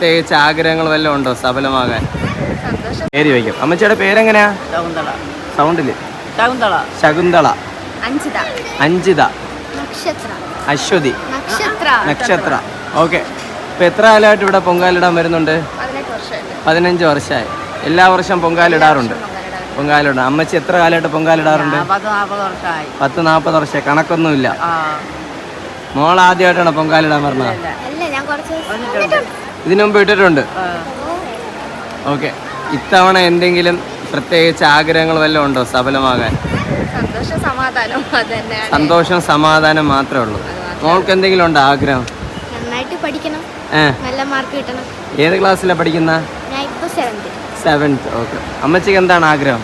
പ്രത്യേകിച്ച് ആഗ്രഹങ്ങൾ വല്ലതും ഉണ്ടോ സഫലമാകാൻ? പേര് വയ്ക്കും അമ്മച്ചിയുടെ പേരെങ്ങനെയാ? സൗണ്ടിൽ. ശകുന്തള. അഞ്ചിത അശ്വതി. നക്ഷത്ര. നക്ഷത്ര. ഓക്കെ. ഇപ്പൊ എത്ര കാലമായിട്ട് ഇവിടെ പൊങ്കാലിടാൻ വരുന്നുണ്ട്? പതിനഞ്ച് വർഷമായി. എല്ലാ വർഷം പൊങ്കാലിടാറുണ്ട്. പൊങ്കാലിടാം അമ്മച്ചി എത്ര കാലമായിട്ട് പൊങ്കാലിടാറുണ്ട്? പത്ത് നാൽപ്പത് വർഷമായി. വർഷമായി. കണക്കൊന്നുമില്ല. ആ. മോൾ ആദ്യമായിട്ടാണ് പൊങ്കാലിടാൻ പറഞ്ഞത് അല്ല ഞാൻ കുറച്ച് ഇതിനു മുമ്പ് ഇട്ടിട്ടുണ്ട്. ഓക്കെ. ഇത്തവണ എന്തെങ്കിലും പ്രത്യേകിച്ച് ആഗ്രഹങ്ങൾ വല്ലതും ഉണ്ടോ സഫലമാകാൻ? സന്തോഷം സമാധാനം അത് സന്തോഷം സമാധാനം മാത്രമേ ഉള്ളൂ. മോൾക്ക് എന്തെങ്കിലും ഉണ്ടോ ആഗ്രഹം? നന്നായിട്ട് പഠിക്കണം. നല്ല മാർക്ക് കിട്ടണം. ഏത് ക്ലാസ്സിലാണ് പഠിക്കുന്ന? Seventh okay. അമ്മച്ചിക്ക് എന്താണ് ആഗ്രഹം?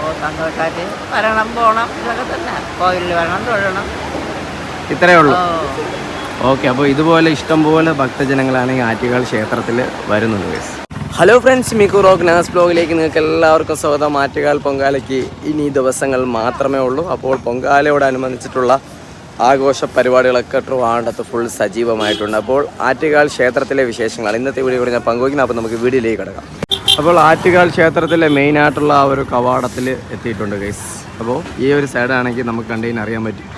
ഓ സന്തോഷമായിട്ട് വരണം പോകണം ഇതൊക്കെ തന്നെ. കോവിലിൽ വരണം തൊഴണം. ഇത്രയേ ഉള്ളൂ. ഓക്കെ അപ്പോൾ ഇതുപോലെ ഇഷ്ടംപോലെ ഭക്തജനങ്ങളാണെങ്കിൽ ആറ്റുകാൽ ക്ഷേത്രത്തിൽ വരുന്നുണ്ട് guys. Hello friends Mikku rock നാസ് ബ്ലോഗിലേക്ക് നിങ്ങൾക്ക് എല്ലാവർക്കും സ്വാഗതം. ആറ്റുകാൽ പൊങ്കാലയ്ക്ക് ഇനി ദിവസങ്ങൾ മാത്രമേ ഉള്ളൂ. അപ്പോൾ പൊങ്കാലയോടനുബന്ധിച്ചിട്ടുള്ള ആഘോഷ പരിപാടികളൊക്കെ ട്രിവാണ്ടത്ത് ഫുൾ സജീവമായിട്ടുണ്ട്. അപ്പോൾ ആറ്റുകാൽ ക്ഷേത്രത്തിലെ വിശേഷങ്ങൾ ഇന്നത്തെ വീഡിയോ കൂടി ഞാൻ പങ്കുവയ്ക്കുന്നത് അപ്പോൾ നമുക്ക് വീഡിയോയിലേക്ക് കിടക്കാം. അപ്പോൾ ആറ്റുകാൽ ക്ഷേത്രത്തിലെ മെയിൻ ആയിട്ടുള്ള ആ ഒരു കവാടത്തിൽ എത്തിയിട്ടുണ്ട് ഗൈസ് അപ്പോൾ ഈ ഒരു സൈഡാണെങ്കിൽ നമുക്ക് കണ്ടതിന് അറിയാൻ പറ്റും.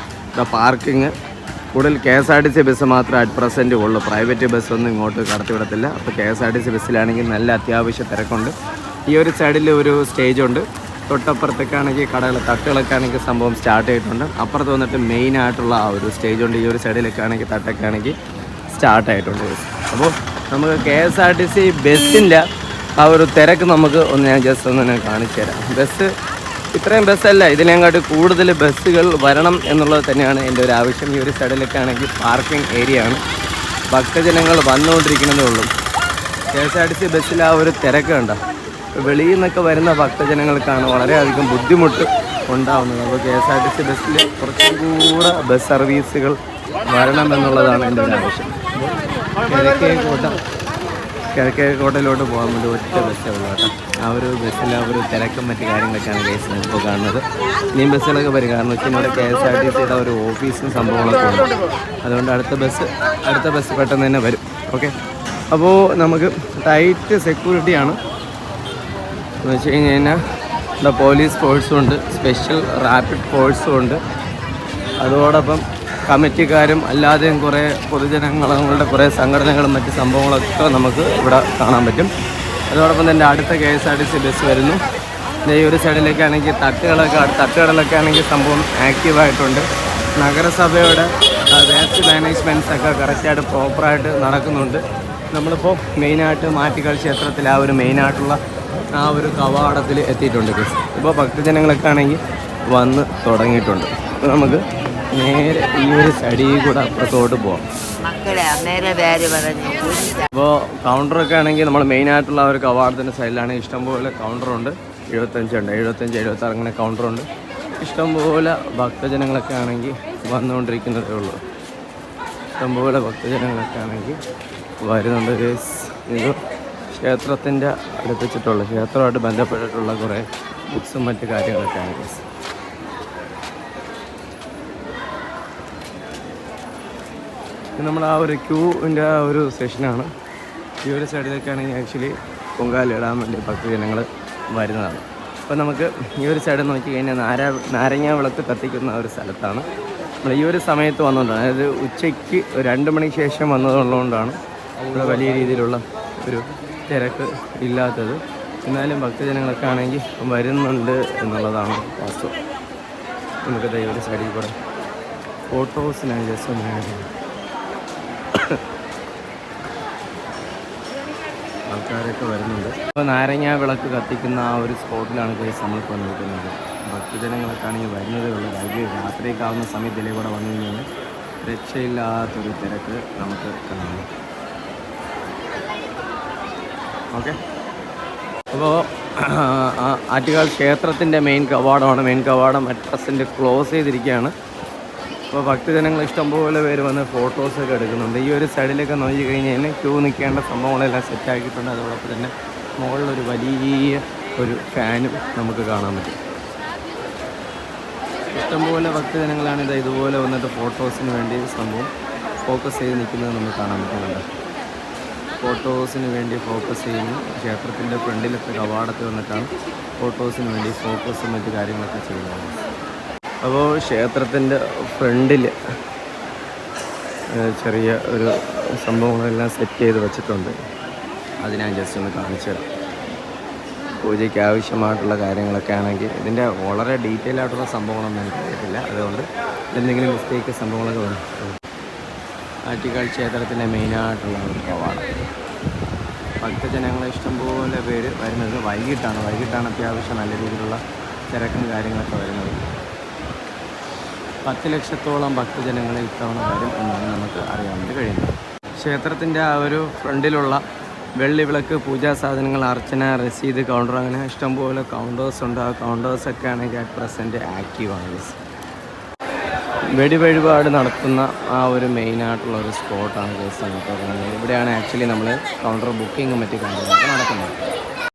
പാർക്കിങ് കൂടുതൽ K S R T C bus മാത്രം അറ്റ് പ്രസന്റ് ഉള്ളൂ. പ്രൈവറ്റ് ബസ്സൊന്നും ഇങ്ങോട്ട് കടത്തിവിടത്തില്ല. അപ്പോൾ K S R T C ബസ്സിലാണെങ്കിൽ നല്ല അത്യാവശ്യ തിരക്കുണ്ട്. ഈ ഒരു സൈഡിൽ ഒരു സ്റ്റേജ് ഉണ്ട്. തൊട്ടപ്പുറത്തേക്കാണെങ്കിൽ കടകൾ തട്ടുകളൊക്കെ ആണെങ്കിൽ സംഭവം സ്റ്റാർട്ട് ചെയ്തിട്ടുണ്ട്. അപ്പുറത്ത് വന്നിട്ട് മെയിൻ ആയിട്ടുള്ള ആ ഒരു സ്റ്റേജ് ഉണ്ട്. ഈ ഒരു സൈഡിലൊക്കെ ആണെങ്കിൽ തട്ടൊക്കെ ആണെങ്കിൽ സ്റ്റാർട്ട് ആയിട്ടുണ്ട്. അപ്പോൾ നമുക്ക് K S R T C ബസ്സിന്റെ ആ ഒരു തിരക്ക് നമുക്ക് ഒന്ന് ഞാൻ ജസ്റ്റ് ഒന്ന് കാണിച്ചു തരാം ബസ് ഇത്രയും ബസ്സല്ല ഇതിനെങ്ങാട്ട് കൂടുതൽ ബസ്സുകൾ വരണം എന്നുള്ളത് തന്നെയാണ് എന്റെ ഒരു ആവശ്യം. ഈ ഒരു സൈഡിലൊക്കെ ആണെങ്കിൽ പാർക്കിംഗ് ഏരിയ ആണ്. ഭക്തജനങ്ങൾ വന്നുകൊണ്ടിരിക്കുന്നതേ ഉള്ളൂ. K S R T C ബസ്സിൽ ആ ഒരു തിരക്ക് കണ്ട. വെളിയിൽ നിന്നൊക്കെ വരുന്ന ഭക്തജനങ്ങൾക്കാണ് വളരെയധികം ബുദ്ധിമുട്ട് ഉണ്ടാവുന്നത്. അപ്പോൾ K S R T C ബസ്സിൽ കുറച്ചും കൂടെ ബസ് സർവീസുകൾ വരണം എന്നുള്ളതാണ് എന്റെ ഒരു ആവശ്യം. കിഴക്കേക്കോട്ട കിഴക്കേക്കോട്ടയിലോട്ട് പോകാൻ വേണ്ടി ഒറ്റ ബസ്സേ ഉള്ളൂ കേട്ടോ. ആ ഒരു ബസ്സിൽ ആ ഒരു തിരക്കും മറ്റു കാര്യങ്ങളൊക്കെയാണ് കേസ് ഇപ്പോൾ കാണുന്നത്. ഇനിയും ബസ്സുകളൊക്കെ വരും. കാരണം വെച്ചാൽ ഇവിടെ കെ എസ് ആർ ടി സിയുടെ ഒരു ഓഫീസും സംഭവങ്ങളൊക്കെ ഉണ്ട്. അതുകൊണ്ട് അടുത്ത ബസ് അടുത്ത ബസ് പെട്ടെന്ന് തന്നെ വരും. ഓക്കെ അപ്പോൾ നമുക്ക് ടൈറ്റ് സെക്യൂരിറ്റിയാണ് എന്ന് വെച്ച് കഴിഞ്ഞ് കഴിഞ്ഞാൽ ഇവിടെ പോലീസ് ഫോഴ്സും ഉണ്ട്. സ്പെഷ്യൽ റാപ്പിഡ് ഫോഴ്സും ഉണ്ട്. അതോടൊപ്പം കമ്മിറ്റിക്കാരും അല്ലാതെയും കുറേ പൊതുജനങ്ങളുടെ കുറേ സംഘടനകളും മറ്റ് സംഭവങ്ങളൊക്കെ നമുക്ക് ഇവിടെ കാണാൻ പറ്റും. അതോടൊപ്പം തന്നെ അടുത്ത K S R T C bus വരുന്നു. ഈ ഒരു സൈഡിലേക്കാണെങ്കിൽ തട്ടുകളൊക്കെ തട്ടുകളിലൊക്കെ ആണെങ്കിൽ സംഭവം ആക്റ്റീവായിട്ടുണ്ട്. നഗരസഭയുടെ വേസ്റ്റ് മാനേജ്മെന്റ്സ് ഒക്കെ കറക്റ്റായിട്ട് പ്രോപ്പറായിട്ട് നടക്കുന്നുണ്ട്. നമ്മളിപ്പോൾ മെയിനായിട്ട് മാറ്റിക്കൾ ക്ഷേത്രത്തിൽ ആ ഒരു മെയിനായിട്ടുള്ള ആ ഒരു കവാടത്തിൽ എത്തിയിട്ടുണ്ട്. ഇപ്പോൾ ഭക്തജനങ്ങളൊക്കെ ആണെങ്കിൽ വന്ന് തുടങ്ങിയിട്ടുണ്ട്. നമുക്ക് നേരെ ഈ ഒരു സൈഡിൽ കൂടെ അപ്പുറത്തോട്ട് പോവാം. അപ്പോൾ കൗണ്ടറൊക്കെ ആണെങ്കിൽ നമ്മൾ മെയിൻ ആയിട്ടുള്ള ഒരു കവാടത്തിന്റെ സൈഡിലാണ് ഇഷ്ടംപോലെ കൗണ്ടറുണ്ട് എഴുപത്തഞ്ചുണ്ട് എഴുപത്തഞ്ച് എഴുപത്താറ് അങ്ങനെ കൗണ്ടറുണ്ട് ഇഷ്ടംപോലെ ഭക്തജനങ്ങളൊക്കെ ആണെങ്കിൽ വന്നുകൊണ്ടിരിക്കുന്നതേ ഉള്ളൂ. ഇഷ്ടംപോലെ ഭക്തജനങ്ങളൊക്കെ ആണെങ്കിൽ വരുന്നുണ്ട്. ഇത് ക്ഷേത്രത്തിന്റെ അടുപ്പിച്ചിട്ടുള്ള ക്ഷേത്രമായിട്ട് ബന്ധപ്പെട്ടിട്ടുള്ള കുറേ ബുക്സും മറ്റു കാര്യങ്ങളൊക്കെയാണ് Guys. നമ്മൾ ആ ഒരു ക്യൂവിന്റെ ആ ഒരു സെഷനാണ്. ഈ ഒരു സൈഡിലേക്കാണെങ്കിൽ ആക്ച്വലി പൊങ്കാലിടാൻ വേണ്ടി ഭക്തജനങ്ങൾ വരുന്നതാണ്. അപ്പോൾ നമുക്ക് ഈ ഒരു സൈഡ് നോക്കി കഴിഞ്ഞാൽ നാര നാരങ്ങ വിളക്ക് കത്തിക്കുന്ന ഒരു സ്ഥലത്താണ്. നമ്മൾ ഈ ഒരു സമയത്ത് വന്നുകൊണ്ടാണ്. അതായത് ഉച്ചയ്ക്ക് രണ്ട് മണിക്ക് ശേഷം വന്നതുള്ളതുകൊണ്ടാണ് ഇവിടെ വലിയ രീതിയിലുള്ള ഒരു തിരക്ക് ഇല്ലാത്തത്. എന്നാലും ഭക്തജനങ്ങളൊക്കെ ആണെങ്കിൽ വരുന്നുണ്ട് എന്നുള്ളതാണ് വാസ്തു നമുക്ക് ഈ സൈഡിൽ കൂടെ ഫോട്ടോസിനായി ജസ്റ്റ് ഒന്ന് ആൾക്കാരൊക്കെ വരുന്നുണ്ട്. ഇപ്പോൾ നാരങ്ങ വിളക്ക് കത്തിക്കുന്ന ആ ഒരു സ്പോട്ടിലാണ് കേസ് നമ്മളിപ്പോൾ നിൽക്കുന്നത് ഭക്തജനങ്ങളൊക്കെ ആണെങ്കിൽ വരുന്നതേ ഉള്ളൂ. രാത്രി രാത്രിയൊക്കെ ആവുന്ന സമയത്ത് ഇതിലേ കൂടെ വന്നു കഴിഞ്ഞാൽ രക്ഷയില്ലാത്തൊരു തിരക്ക് നമുക്ക് കാണാം. ഓക്കെ. അപ്പോൾ ആറ്റുകാൽ ക്ഷേത്രത്തിന്റെ മെയിൻ കവാടമാണ്. മെയിൻ കവാടം അറ്റ് ക്ലോസ് ചെയ്തിരിക്കുകയാണ്. അപ്പോൾ ഭക്തജനങ്ങൾ ഇഷ്ടംപോലെ പേര് വന്ന് ഫോട്ടോസൊക്കെ എടുക്കുന്നുണ്ട്. ഈ ഒരു സൈഡിലൊക്കെ നോക്കി കഴിഞ്ഞ് കഴിഞ്ഞാൽ ക്യൂ നിൽക്കേണ്ട സംഭവങ്ങളെല്ലാം സെറ്റ് ആക്കിയിട്ടുണ്ട്. അതോടൊപ്പം തന്നെ മുകളിലൊരു വലിയ ഒരു ഫാനും നമുക്ക് കാണാൻ പറ്റും. ഇഷ്ടംപോലെ ഭക്തജനങ്ങളാണ് ഇത് ഇതുപോലെ വന്നിട്ട് ഫോട്ടോസിന് വേണ്ടി സംഭവം ഫോക്കസ് ചെയ്ത് നിൽക്കുന്നത് നമുക്ക് കാണാൻ പറ്റുന്നുണ്ട് ഫോട്ടോസിന് വേണ്ടി ഫോക്കസ് ചെയ്യുന്നു. ക്ഷേത്രത്തിന്റെ ഫ്രണ്ടിലത്തെ കവാടത്തിൽ വന്നിട്ടാണ് ഫോട്ടോസിന് വേണ്ടി ഫോക്കസും മറ്റു കാര്യങ്ങളൊക്കെ ചെയ്യുന്നത്. അപ്പോൾ ക്ഷേത്രത്തിന്റെ ഫ്രണ്ടിൽ ചെറിയ ഒരു സംഭവങ്ങളെല്ലാം സെറ്റ് ചെയ്ത് വെച്ചിട്ടുണ്ട്. അത് ഞാൻ ജസ്റ്റ് ഒന്ന് കാണിച്ചു തരാം. പൂജയ്ക്ക് ആവശ്യമായിട്ടുള്ള കാര്യങ്ങളൊക്കെ ആണെങ്കിൽ ഇതിന്റെ വളരെ ഡീറ്റെയിൽ ആയിട്ടുള്ള സംഭവങ്ങളൊന്നും എനിക്ക് അറിയത്തില്ല. അതുകൊണ്ട് എന്തെങ്കിലും മിസ്റ്റേക്ക് സംഭവങ്ങളൊക്കെ വേണം ആറ്റുകാൽ ക്ഷേത്രത്തിന്റെ മെയിനായിട്ടുള്ള ഒരു കവാടം ഭക്തജനങ്ങളെ ഇഷ്ടംപോലെ പേര് വരുന്നത് വൈകിട്ടാണ്. വൈകിട്ടാണ് അത്യാവശ്യം നല്ല രീതിയിലുള്ള തിരക്കും കാര്യങ്ങളൊക്കെ വരുന്നത്. പത്ത് ലക്ഷത്തോളം ഭക്തജനങ്ങൾ ഇത്തവണ വരും എന്നാണ് നമുക്ക് അറിയാൻ വേണ്ടി കഴിയുന്നത്. ക്ഷേത്രത്തിന്റെ ആ ഒരു ഫ്രണ്ടിലുള്ള വെള്ളി വിളക്ക് പൂജാ സാധനങ്ങൾ അർച്ചന രസീത് കൗണ്ടർ അങ്ങനെ ഇഷ്ടംപോലെ കൗണ്ടേഴ്സ് ഉണ്ട്. ആ കൗണ്ടേഴ്സൊക്കെ ആണെങ്കിൽ അറ്റ് പ്രസന്റ് ആക്റ്റീവാണ് വെടി വെടിവഴിപാട് നടത്തുന്ന ആ ഒരു മെയിനായിട്ടുള്ള ഒരു സ്പോട്ടാണ് നമുക്ക് ഇവിടെയാണ് ആക്ച്വലി നമ്മൾ കൗണ്ടർ ബുക്കിംഗ് മറ്റു കാര്യങ്ങളൊക്കെ നടക്കുന്നത്.